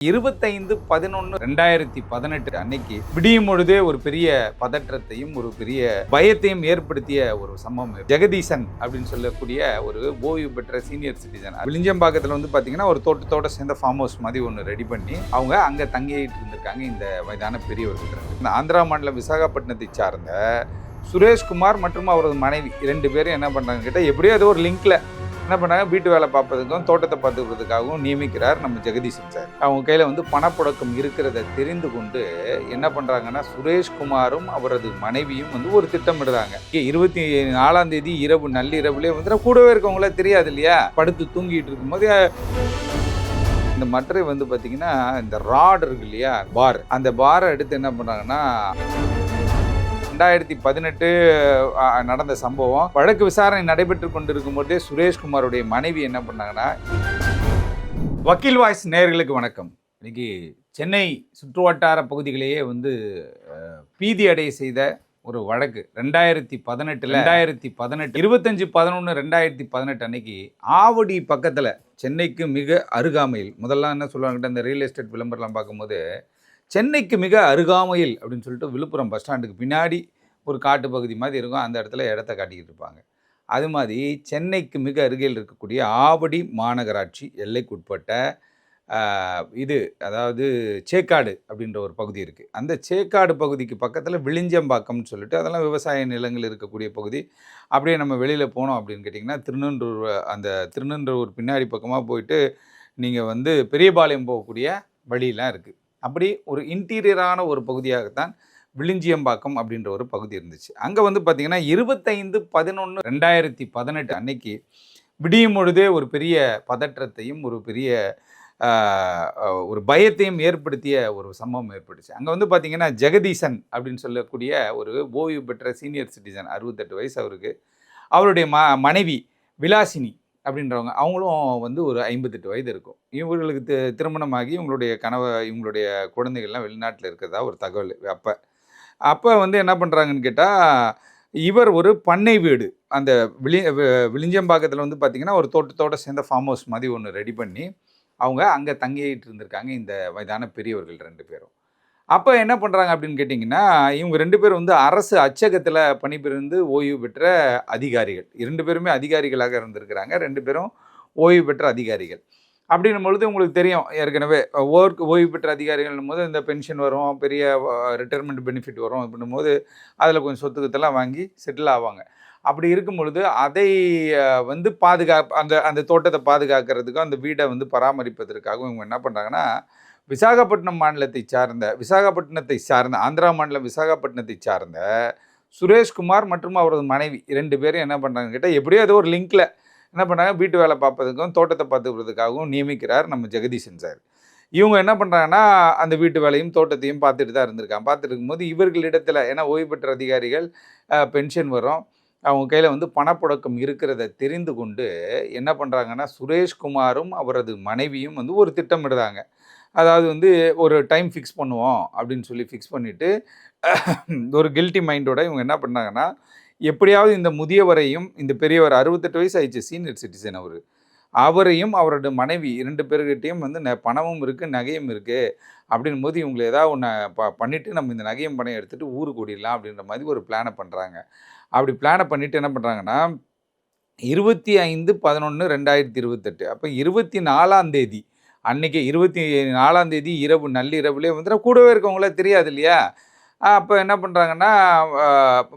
இருபத்தைந்து பதினொன்று ரெண்டாயிரத்தி பதினெட்டு அன்னைக்கு விடியும் பொழுதே ஒரு பெரிய பதற்றத்தையும் ஒரு பெரிய பயத்தையும் ஏற்படுத்திய ஒரு சம்பவம். ஜெகதீசன் அப்படின்னு சொல்லக்கூடிய ஒரு ஓய்வு பெற்ற சீனியர் சிட்டிசன் விளிஞ்சம்பாக்கத்தில் வந்து பார்த்தீங்கன்னா ஒரு தோட்டத்தோட சேர்ந்த ஃபார்ம் ஹவுஸ் மாதிரி ஒன்று ரெடி பண்ணி அவங்க அங்கே தங்கிட்டு இருந்திருக்காங்க இந்த வயதான பெரியவர்கள் இந்த ஆந்திரா மாநிலம் விசாகப்பட்டினத்தை சார்ந்த சுரேஷ்குமார் மற்றும் அவரது மனைவி இரண்டு பேரும் என்ன பண்ணுறாங்க கிட்ட எப்படியோ ஏதோ ஒரு லிங்க்ல என்ன பண்ணாங்க? வீட்டு வேலை பார்ப்பதுக்கும் தோட்டத்தை பார்த்துக்கிறதுக்காகவும் நியமிக்கிறார் நம்ம ஜெகதீசன் சார். அவங்க கையில் வந்து பணப்புழக்கம் இருக்கிறத தெரிந்து கொண்டு என்ன பண்ணுறாங்கன்னா சுரேஷ்குமாரும் அவரது மனைவியும் வந்து ஒரு திட்டமிடுறாங்க. இருபத்தி நாலாம் தேதி இரவு நள்ளிரவுலேயே வந்து கூடவே இருக்கவங்கள தெரியாது இல்லையா? படுத்து தூங்கிட்டு இருக்கும்போது இந்த மற்ற வந்து பார்த்தீங்கன்னா இந்த ராட் இருக்கு இல்லையா? பார். அந்த பாரை எடுத்து என்ன பண்ணுறாங்கன்னா ரெண்டாயிரத்தி பதினெட்டு நடந்த சம்பவம். வழக்கு விசாரணை நடைபெற்று கொண்டிருக்கும் போதே சுரேஷ்குமாருடைய மனைவி என்ன பண்ணாங்கன்னா வக்கீல் வாய்ஸ் நேயர்களுக்கு வணக்கம். இன்னைக்கு சென்னை சுற்றுவட்டார பகுதிகளையே வந்து பீதி அடைய செய்த ஒரு வழக்கு. ரெண்டாயிரத்தி பதினெட்டில் ரெண்டாயிரத்தி பதினெட்டு இருபத்தஞ்சு பதினொன்று ரெண்டாயிரத்தி பதினெட்டு அன்னைக்கு ஆவடி பக்கத்தில் சென்னைக்கு மிக அருகாமையில் முதல்ல என்ன சொல்லுவாங்கட்ட இந்த ரியல் எஸ்டேட் விளம்பரம்லாம் பார்க்கும்போது சென்னைக்கு மிக அருகாமையில் அப்படின்னு சொல்லிட்டு விழுப்புரம் பஸ் ஸ்டாண்டுக்கு பின்னாடி ஒரு காட்டு பகுதி மாதிரி இருக்கும். அந்த இடத்துல இடத்த காட்டிக்கிட்டு இருப்பாங்க. அது மாதிரி சென்னைக்கு மிக அருகில் இருக்கக்கூடிய ஆவடி மாநகராட்சி எல்லைக்குட்பட்ட இது அதாவது சேக்காடு அப்படின்ற ஒரு பகுதி இருக்குது அந்த சேக்காடு பகுதிக்கு பக்கத்தில் விளிஞ்சம்பாக்கம்னு சொல்லிட்டு அதெல்லாம் விவசாய நிலங்கள் இருக்கக்கூடிய பகுதி. அப்படியே நம்ம வெளியில் போனோம் அப்படின்னு கேட்டிங்கன்னா திருநன்றூர் அந்த திருநன்றூர் பின்னாடி பக்கமாக போயிட்டு நீங்கள் வந்து பெரியபாளையம் போகக்கூடிய வழியெலாம் இருக்குது அப்படி ஒரு இன்டீரியரான ஒரு பகுதியாகத்தான் விளிஞ்சியம்பாக்கம் அப்படின்ற ஒரு பகுதி இருந்துச்சு. அங்கே வந்து பார்த்திங்கன்னா இருபத்தைந்து பதினொன்று ரெண்டாயிரத்தி பதினெட்டு அன்னைக்கு விடியும் பொழுதே ஒரு பெரிய பதற்றத்தையும் ஒரு பெரிய ஒரு பயத்தையும் ஏற்படுத்திய ஒரு சம்பவம் ஏற்பட்டுச்சு. அங்கே வந்து பார்த்திங்கன்னா ஜெகதீசன் அப்படின்னு சொல்லக்கூடிய ஒரு ஓய்வு பெற்ற சீனியர் சிட்டிசன் அறுபத்தெட்டு வயசு அவருக்கு. அவருடைய ம மனைவி விலாசினி அப்படின்றவங்க அவங்களும் வந்து ஒரு ஐம்பத்தெட்டு வயது இருக்கும். இவர்களுக்கு தி திருமணமாகி இவங்களுடைய கனவை இவங்களுடைய குழந்தைகள்லாம் வெளிநாட்டில் இருக்கிறதா ஒரு தகவல். அப்போ அப்போ வந்து என்ன பண்ணுறாங்கன்னு கேட்டால் இவர் ஒரு பண்ணை வீடு. அந்த விளி விளிஞ்சம்பாக்கத்தில் வந்து பார்த்திங்கன்னா ஒரு தோட்டத்தோடு சேர்ந்த ஃபார்ம் ஹவுஸ் மாதிரி ஒன்று ரெடி பண்ணி அவங்க அங்கே தங்கிட்டு இருந்திருக்காங்க. இந்த வயதான பெரியவர்கள் ரெண்டு பேரும். அப்போ என்ன பண்ணுறாங்க அப்படின்னு கேட்டிங்கன்னா இவங்க ரெண்டு பேரும் வந்து அரசு அச்சகத்தில் பணிபுரிந்து ஓய்வு பெற்ற அதிகாரிகள். இரண்டு பேருமே அதிகாரிகளாக இருந்திருக்கிறாங்க. ரெண்டு பேரும் ஓய்வு பெற்ற அதிகாரிகள். அப்படின்னும் பொழுது உங்களுக்கு தெரியும் ஏற்கனவே ஓர்க் ஓய்வு பெற்ற அதிகாரிகள்னும் போது இந்த பென்ஷன் வரும் பெரிய ரிட்டையர்மெண்ட் பெனிஃபிட் வரும் அப்படின்னும் போது அதில் கொஞ்சம் சொத்துக்கத்தெல்லாம் வாங்கி செட்டில் ஆவாங்க. அப்படி இருக்கும் பொழுது அதை வந்து பாதுகா அந்த அந்த தோட்டத்தை பாதுகாக்கிறதுக்கும் அந்த வீடை வந்து பராமரிப்பதற்காகவும் இவங்க என்ன பண்ணுறாங்கன்னா விசாகப்பட்டினம் மாநிலத்தை சார்ந்த விசாகப்பட்டினத்தை சார்ந்த ஆந்திரா மாநிலம் விசாகப்பட்டினத்தை சார்ந்த சுரேஷ்குமார் மற்றும் அவரது மனைவி ரெண்டு பேரும் என்ன பண்ணுறாங்க கேட்டால் எப்படியோ ஏதோ ஒரு லிங்க்கில் என்ன பண்ணுறாங்க வீட்டு வேலை பார்ப்பதுக்கும் தோட்டத்தை பார்த்துக்கிறதுக்காகவும் நியமிக்கிறார் நம்ம ஜெகதீசன் சார் இவங்க என்ன பண்ணுறாங்கன்னா அந்த வீட்டு வேலையும் தோட்டத்தையும் பார்த்துட்டு தான் இருந்திருக்காங்க. பார்த்துட்டு இருக்கும்போது இவர்களிடத்தில் ஏன்னா ஓய்வு பெற்ற அதிகாரிகள் பென்ஷன் வரும். அவங்க கையில் வந்து பணப்புழக்கம் இருக்கிறத தெரிந்து கொண்டு என்ன பண்ணுறாங்கன்னா சுரேஷ்குமாரும் அவரது மனைவியும் வந்து ஒரு திட்டமிடுறாங்க. அதாவது வந்து ஒரு டைம் ஃபிக்ஸ் பண்ணுவோம் அப்படின்னு சொல்லி ஃபிக்ஸ் பண்ணிவிட்டு ஒரு கில்ட்டி மைண்டோட இவங்க என்ன பண்ணாங்கன்னா எப்படியாவது இந்த முதியவரையும் இந்த பெரியவர் அறுபத்தெட்டு வயசு ஆயிடுச்சு சீனியர் சிட்டிசன் அவர். அவரையும் அவரோட மனைவி இரண்டு பேர்கிட்டையும் வந்து ந பணமும் இருக்குது நகையும் இருக்குது அப்படின்னும் போது இவங்களை ஏதாவது ஒன்று ப பண்ணிவிட்டு நம்ம இந்த நகையும் பணம் எடுத்துகிட்டு ஊருக்கு ஓடிடலாம் அப்படின்ற மாதிரி ஒரு பிளானை பண்ணுறாங்க அப்படி பிளானை பண்ணிவிட்டு என்ன பண்ணுறாங்கன்னா இருபத்தி ஐந்து பதினொன்று ரெண்டாயிரத்தி இருபத்தெட்டு அப்போ இருபத்தி நாலாம் தேதி அன்னைக்கு இருபத்தி நாலாம் தேதி இரவு நள்ளிரவுலேயே வந்துடும் கூடவே இருக்கவங்களே தெரியாது இல்லையா அப்போ என்ன பண்ணுறாங்கன்னா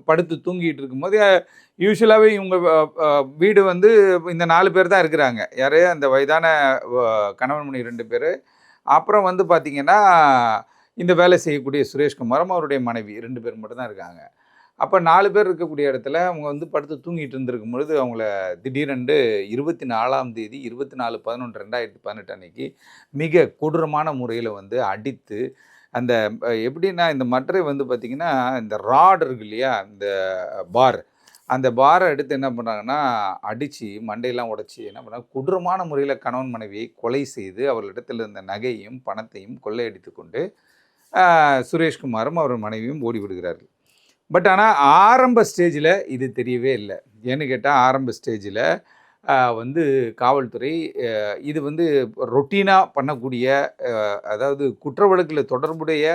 படுத்து தூங்கிட்டு இருக்கும்போது யூஸ்வலாகவே இவங்க வீடு வந்து இந்த நாலு பேர் தான் இருக்கிறாங்க. யார்? அந்த வயதான கணவன் மணி ரெண்டு பேர். அப்புறம் வந்து பார்த்திங்கன்னா இந்த வேலை செய்யக்கூடிய சுரேஷ்குமாரும் அவருடைய மனைவி ரெண்டு பேர் மட்டும்தான் இருக்காங்க. அப்போ நாலு பேர் இருக்கக்கூடிய இடத்துல அவங்க வந்து படுத்து தூங்கிட்டு இருந்திருக்கும் பொழுது அவங்கள திடீரென்று இருபத்தி நாலாம் தேதி இருபத்தி நாலு பதினொன்று ரெண்டாயிரத்தி பதினெட்டு அன்னைக்கு மிக கொடூரமான முறையில் வந்து அடித்து அந்த எப்படின்னா இந்த மற்ற வந்து பார்த்திங்கன்னா இந்த ராட் இருக்கு இல்லையா இந்த பார் அந்த பாரை எடுத்து என்ன பண்ணுறாங்கன்னா அடித்து மண்டையெல்லாம் உடைச்சி என்ன பண்ணுறாங்க கொடூரமான முறையில் கணவன் மனைவியை கொலை செய்து அவர்களிடத்தில் இருந்த நகையும் பணத்தையும் கொள்ளையடித்து கொண்டு சுரேஷ்குமாரும் அவர் மனைவியும் ஓடிவிடுகிறார்கள். பட் ஆனால் ஆரம்ப ஸ்டேஜில் இது தெரியவே இல்லை. ஏன்னு கேட்டால் ஆரம்ப ஸ்டேஜில் வந்து காவல்துறை இது வந்து ரொட்டீனாக பண்ணக்கூடிய அதாவது குற்ற வழக்கில் தொடர்புடைய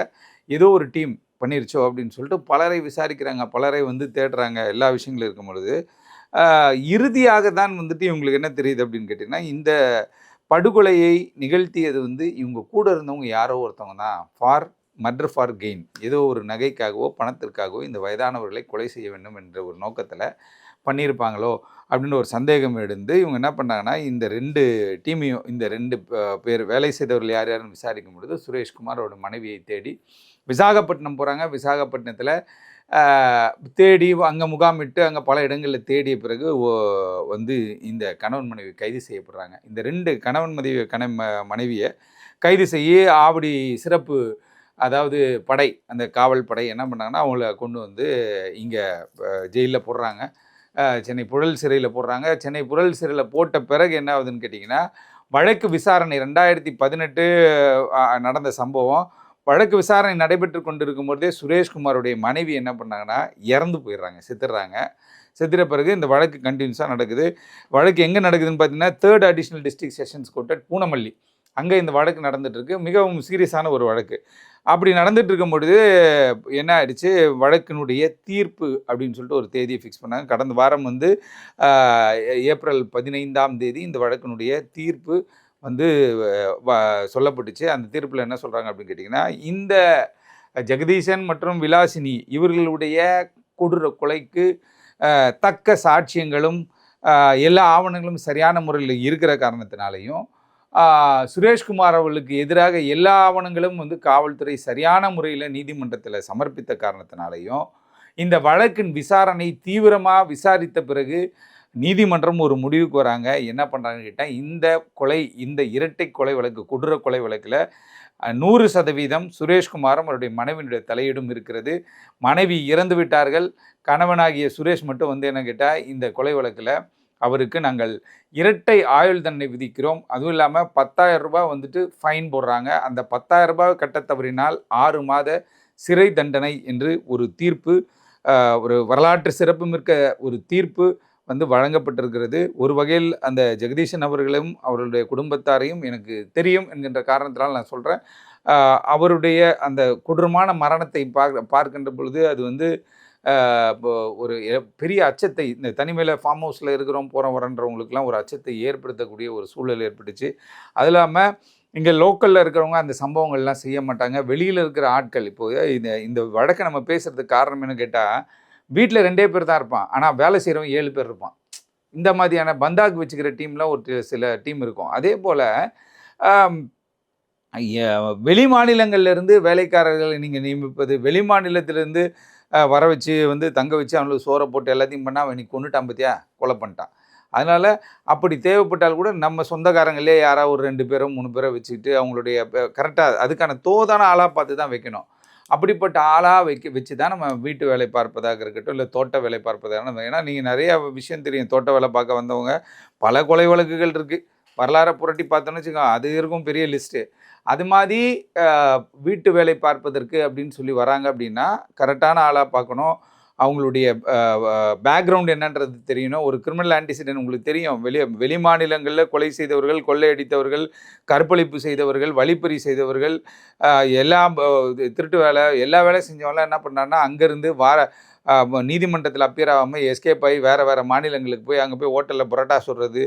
ஏதோ ஒரு டீம் பண்ணிருச்சோ அப்படின்னு சொல்லிட்டு பலரை விசாரிக்கிறாங்க. பலரை வந்து தேடுறாங்க. எல்லா விஷயங்களும் இருக்கும் பொழுது. இறுதியாக தான் வந்துட்டு இவங்களுக்கு என்ன தெரியுது அப்படின்னு கேட்டிங்கன்னா இந்த படுகொலையை நிகழ்த்தியது வந்து இவங்க கூட இருந்தவங்க யாரோ ஒருத்தவங்க தான். ஃபார் மர்டர் ஃபார் கெயின் ஏதோ ஒரு நகைக்காகவோ பணத்திற்காகவோ இந்த வயதானவர்களை கொலை செய்ய வேண்டும் என்ற ஒரு நோக்கத்தில் பண்ணியிருப்பாங்களோ அப்படின்னு ஒரு சந்தேகம் எடுந்து இவங்க என்ன பண்ணாங்கன்னா இந்த ரெண்டு டீமையும் இந்த ரெண்டு பேர் வேலை செய்தவர்கள் யார் யாருன்னு விசாரிக்கும் பொழுது சுரேஷ்குமார் அவரோட மனைவியை தேடி விசாகப்பட்டினம் போகிறாங்க விசாகப்பட்டினத்தில் தேடி அங்கே முகாமிட்டு அங்கே பல இடங்களில் தேடிய பிறகு ஓ- வந்து இந்த கணவன் மனைவி கைது செய்யப்படுறாங்க. இந்த ரெண்டு கணவன் மனைவி கண மனைவியை கைது செய்ய ஆவடி சிறப்பு அதாவது படை அந்த காவல் படை என்ன பண்ணாங்கன்னா அவங்கள கொண்டு வந்து இங்கே ஜெயிலில் போடுறாங்க. சென்னை புழல் சிறையில் போடுறாங்க. சென்னை புழல் சிறையில் போட்ட பிறகு என்ன ஆகுதுன்னு கேட்டிங்கன்னா வழக்கு விசாரணை ரெண்டாயிரத்தி பதினெட்டு நடந்த சம்பவம். வழக்கு விசாரணை நடைபெற்று கொண்டிருக்கும் சுரேஷ்குமாருடைய மனைவி என்ன பண்ணாங்கன்னா இறந்து போயிடுறாங்க செத்துடுறாங்க. செத்துற பிறகு இந்த வழக்கு கண்டினியூஸாக நடக்குது. வழக்கு எங்கே நடக்குதுன்னு பார்த்தீங்கன்னா third additional district sessions court Poonamallee அங்கே இந்த வழக்கு நடந்துட்டுருக்கு. மிகவும் சீரியஸான ஒரு வழக்கு. அப்படி நடந்துட்டு இருக்கும் பொழுது என்ன ஆயிடுச்சு? வழக்கினுடைய தீர்ப்பு அப்படின்னு சொல்லிட்டு ஒரு தேதியை ஃபிக்ஸ் பண்ணாங்க. கடந்த வாரம் வந்து ஏப்ரல் பதினைந்தாம் தேதி இந்த வழக்கினுடைய தீர்ப்பு வந்து வ- சொல்லப்பட்டுச்சு. அந்த தீர்ப்பில் என்ன சொல்கிறாங்க அப்படின்னு கேட்டிங்கன்னா இந்த ஜெகதீசன் மற்றும் விலாசினி இவர்களுடைய கொடூர கொலைக்கு தக்க சாட்சியங்களும் எல்லா ஆவணங்களும் சரியான முறையில் இருக்கிற காரணத்தினாலையும் சுரேஷ்குமார் அவர்களுக்கு எதிராக எல்லா ஆவணங்களும் வந்து காவல்துறை சரியான முறையில் நீதிமன்றத்தில் சமர்ப்பித்த காரணத்தினாலையும் இந்த வழக்கின் விசாரணை தீவிரமாக விசாரித்த பிறகு நீதிமன்றம் ஒரு முடிவுக்கு வராங்க. என்ன பண்ணுறாங்கன்னு கேட்டால் இந்த கொலை இந்த இரட்டை கொலை வழக்கு கொடூர கொலை வழக்கில் நூறு சதவீதம் சுரேஷ்குமாரும் அவருடைய மனைவியினுடைய தலையீடும் இருக்கிறது. மனைவி இறந்து விட்டார்கள். கணவனாகிய சுரேஷ் மட்டும் வந்து என்ன கேட்டால் இந்த கொலை வழக்கில் அவருக்கு நாங்கள் இரட்டை ஆயுள் தண்டனை விதிக்கிறோம். அதுவும் இல்லாமல் பத்தாயிரம் ரூபாய் வந்துட்டு ஃபைன் போடுறாங்க. அந்த பத்தாயிரம் ரூபாய் கட்ட தவறினால் ஆறு மாத சிறை தண்டனை என்று ஒரு தீர்ப்பு ஒரு வரலாற்று சிறப்புமிக்க ஒரு தீர்ப்பு வந்து வழங்கப்பட்டிருக்கிறது. ஒரு வகையில் அந்த ஜெகதீஷன் அவர்களும் அவருடைய குடும்பத்தாரையும் எனக்கு தெரியும் என்கின்ற காரணத்தினால் நான் சொல்கிறேன் அவருடைய அந்த கொடூரமான மரணத்தை பார்க்க பார்க்கின்ற பொழுது அது வந்து ஒரு பெரிய அச்சத்தை இந்த தனிமையில் ஃபார்ம் ஹவுஸில் இருக்கிறோம் போகிறோம் வரன்றவங்களுக்குலாம் ஒரு அச்சத்தை ஏற்படுத்தக்கூடிய ஒரு சூழல் ஏற்பட்டுச்சு. அது இல்லாமல் இங்கே லோக்கலில் இருக்கிறவங்க அந்த சம்பவங்கள்லாம் செய்ய மாட்டாங்க. வெளியில் இருக்கிற ஆட்கள் இப்போ இந்த இந்த வழக்கை நம்ம பேசுகிறதுக்கு காரணம் என்ன கேட்டால் வீட்டில் ரெண்டே பேர் தான் இருப்பான். ஆனால் வேலை செய்கிறவன் ஏழு பேர் இருப்பான். இந்த மாதிரியான பந்தாக் வச்சுக்கிற டீம்லாம் ஒரு சில டீம் இருக்கும். அதே போல் வெளி மாநிலங்கள்லேருந்து வேலைக்காரர்களை நீங்கள் நியமிப்பது வெளி மாநிலத்திலேருந்து வர வச்சு வந்து தங்க வச்சு அவனுக்கு சோறை போட்டு எல்லாத்தையும் பண்ணால் அவன் நீ கொண்டுட்டான் பார்த்தியா கொலை பண்ணிட்டான். அதனால் அப்படி தேவைப்பட்டால் கூட நம்ம சொந்தக்காரங்களே யாராவது ஒரு ரெண்டு பேரோ மூணு பேரோ வச்சுக்கிட்டு அவங்களுடைய கரெக்டாக அதுக்கான தோதான ஆளாக பார்த்து தான் வைக்கணும். அப்படிப்பட்ட ஆளாக வைக்க வச்சு தான் நம்ம வீட்டு வேலை பார்ப்பதாக இருக்கட்டும் இல்லை தோட்ட வேலை பார்ப்பதாக ஏன்னா நீங்கள் நிறைய விஷயம் தெரியும். தோட்ட வேலை பார்க்க வந்தவங்க பல கொலை வழக்குகள் இருக்குது வரலாறை புரட்டி பார்த்தோன்னு வச்சுக்கோங்க அது இருக்கும் பெரிய லிஸ்ட்டு அது மாதிரி வீட்டு வேலை பார்ப்பதற்கு அப்படின்னு சொல்லி வராங்க அப்படின்னா கரெக்டான ஆளாக பார்க்கணும். அவங்களுடைய பேக்ரவுண்ட் என்னன்றது தெரியணும். ஒரு கிரிமினல் ஆன்டிசிடென்ட் உங்களுக்கு தெரியும். வெளி வெளி மாநிலங்களில் கொலை செய்தவர்கள் கொள்ளையடித்தவர்கள் கற்பழிப்பு செய்தவர்கள் வழிப்பறி செய்தவர்கள் எல்லா இது திருட்டு வேலை எல்லா வேலையும் செஞ்சவங்களாம் என்ன பண்ணாங்கன்னா அங்கேருந்து வார நீதிமன்றத்தில் அப்பியர் ஆகாமல் எஸ்கேப் ஆகி வேறு வேறு மாநிலங்களுக்கு போய் அங்கே போய் ஹோட்டலில் புரோட்டா சுடுறது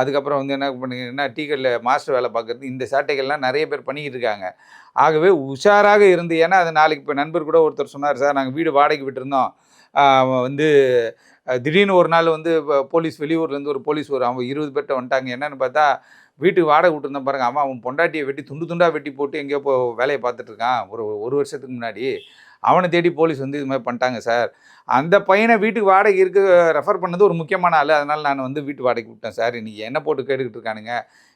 அதுக்கப்புறம் வந்து என்ன பண்ணுங்கன்னா டீ மாஸ்டர் வேலை பார்க்குறது இந்த சேட்டைகள்லாம் நிறைய பேர் பண்ணிக்கிட்டு இருக்காங்க. ஆகவே உஷாராக இருந்து ஏன்னா அது நாளைக்கு இப்போ நண்பர் கூட ஒருத்தர் சொன்னார் சார் நாங்கள் வீடு வாடகைக்கு விட்டுருந்தோம். வந்து திடீர்னு ஒரு நாள் வந்து போலீஸ் வெளியூர்லேருந்து ஒரு போலீஸ் ஒரு அவங்க இருபது பேர்ட்ட வந்துட்டாங்க. என்னென்னு பார்த்தா வீட்டுக்கு வாடகை விட்டுருந்தான் பாருங்க. அவன் அவன் பொண்டாட்டியை வெட்டி துண்டு துண்டாக வெட்டி போட்டு எங்கேயோ போ வேலையை பார்த்துட்ருக்கான் ஒரு ஒரு வருஷத்துக்கு முன்னாடி. அவனை தேடி போலீஸ் வந்து இது மாதிரி பண்ணிட்டாங்க சார். அந்த பையனை வீட்டுக்கு வாடகை இருக்க ரெஃபர் பண்ணது ஒரு முக்கியமான ஆள். அதனால் நான் வந்து வீட்டு வாடகைக்கு விட்டேன் சார். நீங்கள் என்ன போட்டு கேட்டுக்கிட்டு இருக்கானுங்க?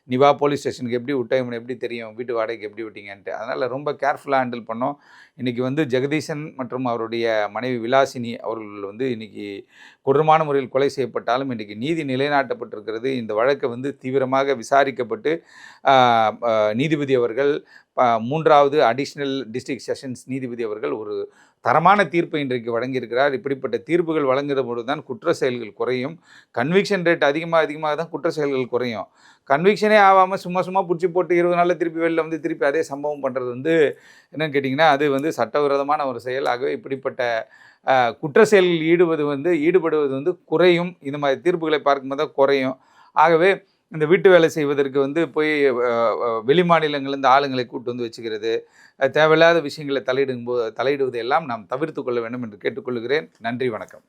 நீ வா போலீஸ் ஸ்டேஷனுக்கு எப்படி விட்ட இவனை எப்படி தெரியும்? வீட்டு வாடகைக்கு எப்படி விட்டீங்கன்ட்டு. அதனால் ரொம்ப கேர்ஃபுல்லாக ஹேண்டில் பண்ணோம். இன்றைக்கி வந்து ஜெகதீசன் மற்றும் அவருடைய மனைவி விலாசினி அவர்கள் வந்து இன்றைக்கி கொடூரமான முறையில் கொலை செய்யப்பட்டாலும் இன்றைக்கி நீதி நிலைநாட்டப்பட்டிருக்கிறது. இந்த வழக்கை வந்து தீவிரமாக விசாரிக்கப்பட்டு நீதிபதி அவர்கள் மூன்றாவது அடிஷ்னல் டிஸ்ட்ரிக்ட் செஷன்ஸ் நீதிபதி அவர்கள் ஒரு தரமான தீர்ப்பை இன்றைக்கு வழங்கியிருக்கிறார். இப்படிப்பட்ட தீர்ப்புகள் வழங்குற பொழுது தான் குற்ற செயல்கள் குறையும். கன்விக்ஷன் ரேட் அதிகமாக அதிகமாக தான் குற்ற செயல்கள் குறையும். கன்விக்ஷனே ஆகாமல் சும்மா சும்மா பிடிச்சி போட்டு இருபது நாளில் திருப்பி வெளில வந்து திருப்பி அதே சம்பவம் பண்ணுறது வந்து என்னன்னு கேட்டிங்கன்னா அது வந்து சட்டவிரோதமான ஒரு செயல். ஆகவே இப்படிப்பட்ட குற்ற செயல்கள் ஈடுபது வந்து ஈடுபடுவது வந்து குறையும். இந்த மாதிரி தீர்ப்புகளை பார்க்கும்போது தான் குறையும். ஆகவே இந்த வீட்டு வேலை செய்வதற்கு வந்து போய் வெளி மாநிலங்கள்லேருந்து ஆளுங்களை கூட்டு வந்து வச்சுக்கிறது தேவையில்லாத விஷயங்களை தலையிடும் போது தலையிடுவதை எல்லாம் நாம் தவிர்த்து கொள்ள வேண்டும் என்று கேட்டுக்கொள்கிறேன். நன்றி வணக்கம்.